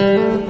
এক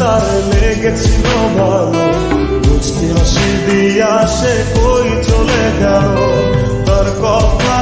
তার লেগেছিল ভালো। মুচকি হাসি দিয়া সে কই চলে গেল? তার কথা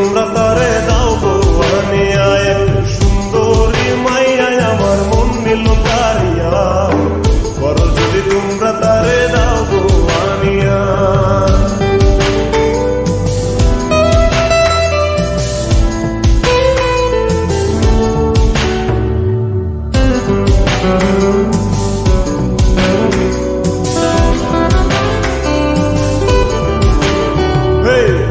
তোমরা তারে দাও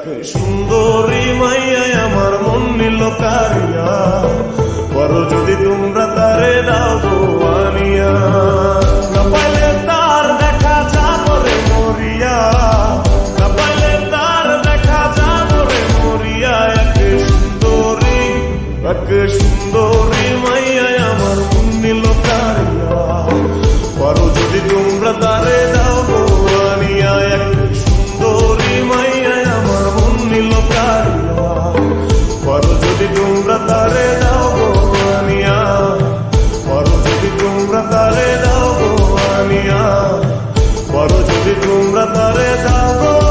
এক সুন্দরী মাইয়া আমার মন নিল কারিয়া। পরো যদি তোমরা তারে দাও আনিয়া। কপালে তার দেখা যাবরে মরিয়া। কপালে তার দেখা এক তারে দাও আনিয়া। পরো যদি তোমরা তারে দাও আনিয়া। পরো যদি তোমরা তারে দাও